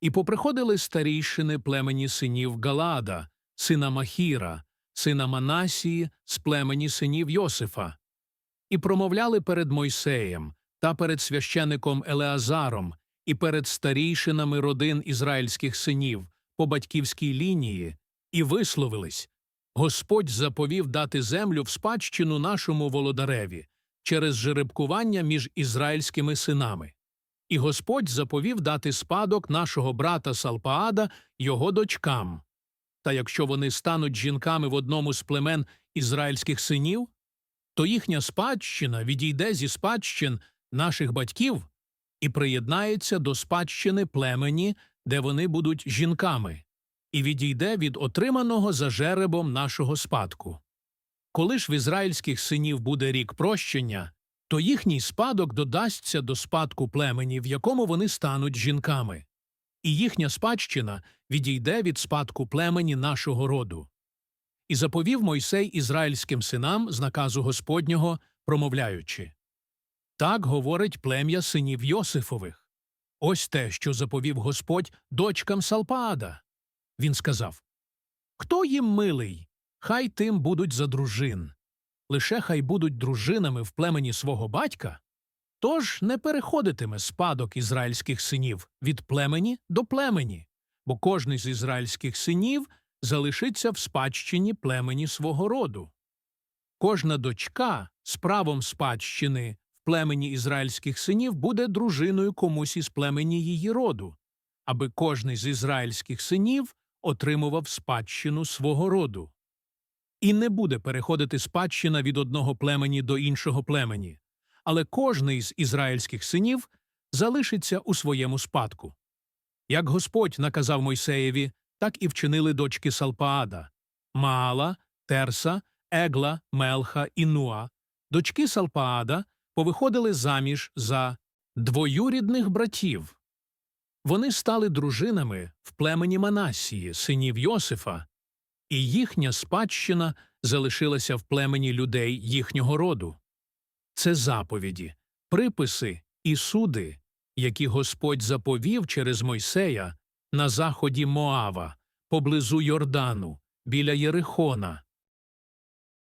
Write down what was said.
І поприходили старійшини племені синів Галада, сина Махіра, сина Манасії з племені синів Йосифа, і промовляли перед Мойсеєм та перед священиком Елеазаром і перед старійшинами родин ізраїльських синів по батьківській лінії, і висловились Господь заповів дати землю в спадщину нашому володареві через жеребкування між ізраїльськими синами. І Господь заповів дати спадок нашого брата Салпаада його дочкам. Та якщо вони стануть жінками в одному з племен ізраїльських синів, то їхня спадщина відійде зі спадщин наших батьків і приєднається до спадщини племені, де вони будуть жінками, і відійде від отриманого за жеребом нашого спадку. Коли ж в ізраїльських синів буде рік прощення, то їхній спадок додасться до спадку племені, в якому вони стануть жінками, і їхня спадщина відійде від спадку племені нашого роду. І заповів Мойсей ізраїльським синам з наказу Господнього, промовляючи Так говорить плем'я синів Йосифових. Ось те, що заповів Господь дочкам Салпаада. Він сказав Хто їм милий, хай тим будуть за дружин. Лише хай будуть дружинами в племені свого батька. Тож не переходитиме спадок ізраїльських синів від племені до племені, бо кожний з ізраїльських синів залишиться в спадщині племені свого роду. Кожна дочка з правом спадщини в племені ізраїльських синів буде дружиною комусь із племені її роду, аби кожний з ізраїльських синів отримував спадщину свого роду. І не буде переходити спадщина від одного племені до іншого племені, але кожний з ізраїльських синів залишиться у своєму спадку. Як Господь наказав Мойсеєві, так і вчинили дочки Салпаада Маала, Терса, Егла, Мелха і Нуа. Дочки Салпаада повиходили заміж за двоюрідних братів. Вони стали дружинами в племені Манасії, синів Йосифа, і їхня спадщина залишилася в племені людей їхнього роду. Це заповіді, приписи і суди, які Господь заповів через Мойсея на заході Моава, поблизу Йордану, біля Єрихона,